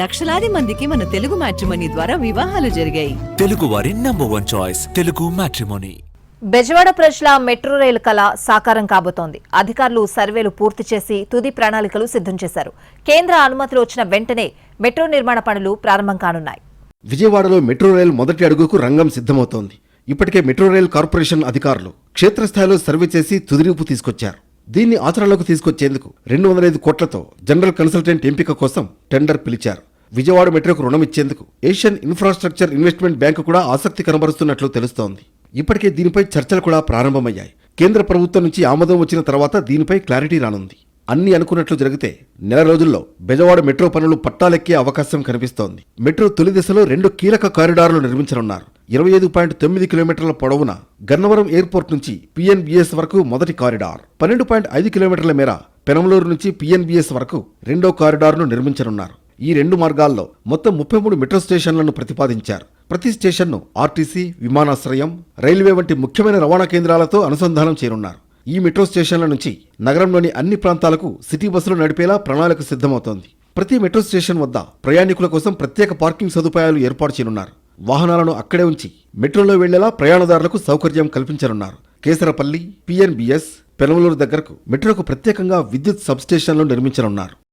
లక్షలాది మందికి మన తెలుగు మ్యాట్రిమనీ ద్వారా వివాహాలు జరిగాయి. తెలుగు వారి number one choice Telugu matrimony. Bezawada ప్రజల మెట్రో రైలు కళ సాకారం కాబోతోంది. అధికారులు సర్వేలు పూర్తి చేసి తుది ప్రణాళికలు సిద్ధం చేశారు. కేంద్ర అనుమతులు వచ్చిన వెంటనే మెట్రో నిర్మాణ పనులు ప్రారంభం కానున్నాయి. విజయవాడలో మెట్రో రైల్ మొదటి అడుగుకు రంగం సిద్ధమవుతోంది. ఇప్పటికే మెట్రో రైల్ కార్పొరేషన్ అధికారులు క్షేత్రస్థాయిలో సర్వే చేసి తుదిరూపు తీసుకొచ్చారు. దీన్ని ఆచరణలోకి తీసుకొచ్చేందుకు రెండు వందల ఐదు కోట్లతో జనరల్ కన్సల్టెంట్ ఎంపిక కోసం టెండర్ పిలిచారు. విజయవాడ మెట్రోకు రుణం ఇచ్చేందుకు ఏషియన్ ఇన్ఫ్రాస్ట్రక్చర్ ఇన్వెస్ట్మెంట్ బ్యాంకు కూడా ఆసక్తి కనబరుస్తున్నట్లు తెలుస్తోంది. ఇప్పటికే దీనిపై చర్చలు కూడా ప్రారంభమయ్యాయి. కేంద్ర ప్రభుత్వం నుంచి ఆమోదం వచ్చిన తర్వాత దీనిపై క్లారిటీ రానుంది. అన్ని అనుకున్నట్లు జరిగితే నెల రోజుల్లో బెజవాడ మెట్రో పనులు పట్టాలెక్కే అవకాశం కనిపిస్తోంది. మెట్రో తొలి దశలో రెండు కీలక కారిడార్లు నిర్మించనున్నారు. ఇరవై ఐదు పాయింట్ తొమ్మిది కిలోమీటర్ల పొడవున గన్నవరం ఎయిర్పోర్ట్ నుంచి పిఎన్బిఎస్ వరకు మొదటి కారిడార్. పన్నెండు పాయింట్ ఐదు కిలోమీటర్ల మేర పెనమలూరు నుంచి పిఎన్బిఎస్ వరకు రెండో కారిడార్ను నిర్మించనున్నారు. ఈ రెండు మార్గాల్లో మొత్తం ముప్పై మూడు మెట్రో స్టేషన్లను ప్రతిపాదించారు. ప్రతి స్టేషన్ను ఆర్టీసీ విమానాశ్రయం రైల్వే వంటి ముఖ్యమైన రవాణా కేంద్రాలతో అనుసంధానం చేయనున్నారు. ఈ మెట్రో స్టేషన్ల నుంచి నగరంలోని అన్ని ప్రాంతాలకు సిటీ బస్సులు నడిపేలా ప్రణాళిక సిద్ధమవుతోంది. ప్రతి మెట్రో స్టేషన్ వద్ద ప్రయాణికుల కోసం ప్రత్యేక పార్కింగ్ సదుపాయాలు ఏర్పాటు చేయనున్నారు. వాహనాలను అక్కడే ఉంచి మెట్రోలో వెళ్ళేలా ప్రయాణదారులకు సౌకర్యం కల్పించనున్నారు. కేసరపల్లి పిఎన్బిఎస్ పెనమలూరు దగ్గరకు మెట్రోకు ప్రత్యేకంగా విద్యుత్ సబ్స్టేషన్లు నిర్మించనున్నారు.